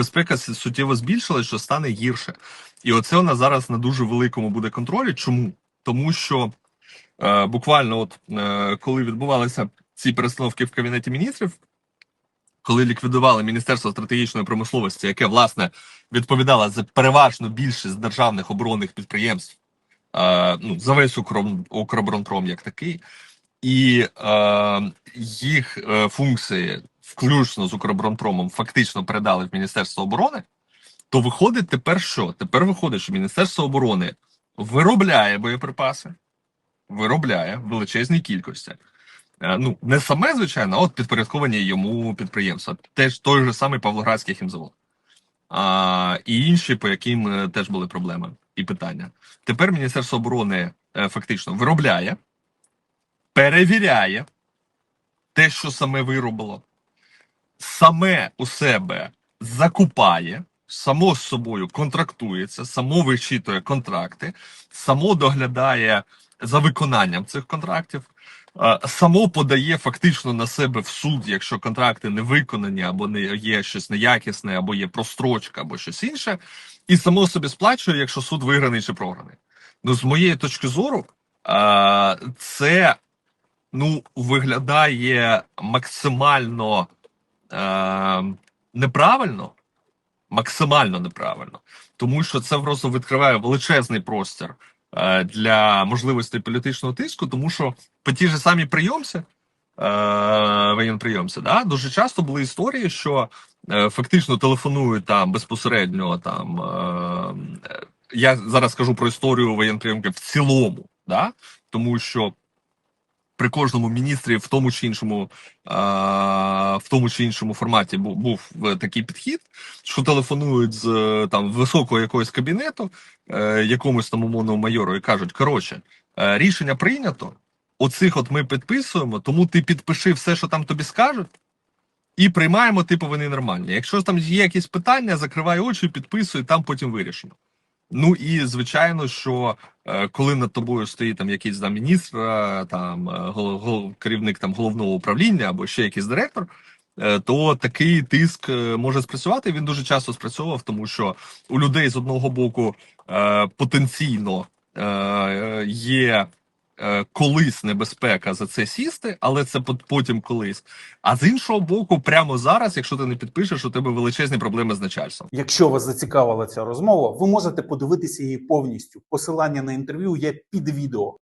безпека суттєво збільшилась, що стане гірше. І оце у нас зараз на дуже великому буде контролі. Чому? Тому що е, буквально, от е, коли відбувалися ці перестановки в кабінеті міністрів, коли ліквідували Міністерство стратегічної промисловості, яке власне відповідало за переважно більшість державних оборонних підприємств, е, ну за весь Укроборонпром як такий, і е, їх е, функції, включно з Укроборонпромом, фактично передали в Міністерство оборони. То виходить тепер що? Тепер виходить, що Міністерство оборони виробляє боєприпаси, виробляє в величезній кількості. Е, Ну, не саме, звичайно, от підпорядковані йому підприємства. Теж той же самий Павлоградський хімзавод. А, і інші, по яким е, теж були проблеми і питання. Тепер Міністерство оборони е, фактично виробляє, перевіряє те, що саме виробило, саме у себе закупає, само з собою контрактується, само вичитує контракти, само доглядає за виконанням цих контрактів, само подає фактично на себе в суд, якщо контракти не виконані, або не є щось неякісне, або є прострочка, або щось інше, і само собі сплачує, якщо суд виграний чи програний. Ну, з моєї точки зору, це ну, виглядає максимально е, неправильно, максимально неправильно, тому що це просто відкриває величезний простір е, для можливостей політичного тиску, тому що по ті ж самі прийомці, е, воєнприйомці, да, дуже часто були історії, що е, фактично телефонують там безпосередньо там. Е, я зараз скажу про історію воєнприйомки в цілому, да, тому що при кожному міністрі в тому чи іншому, в тому чи іншому форматі був, був е, такий підхід, що телефонують з е, там високого якогось кабінету, е, якомусь там умовному майору, і кажуть: коротше, рішення прийнято. Оцих от ми підписуємо, тому ти підпиши все, що там тобі скажуть, і приймаємо, типу, вони нормальні. Якщо там є якісь питання, закривай очі, підписуй, там потім вирішимо. Ну і звичайно, що е, коли над тобою стоїть там якийсь там міністр, е, там е, гол- гол- керівник там головного управління або ще якийсь директор, то такий тиск може спрацювати. Він дуже часто спрацьовував, тому що у людей з одного боку потенційно є. Е, Колись небезпека за це сісти, але це пот- потім колись. А з іншого боку, прямо зараз, якщо ти не підпишеш, у тебе величезні проблеми з начальством. Якщо вас зацікавила ця розмова, ви можете подивитися її повністю. Посилання на інтерв'ю є під відео.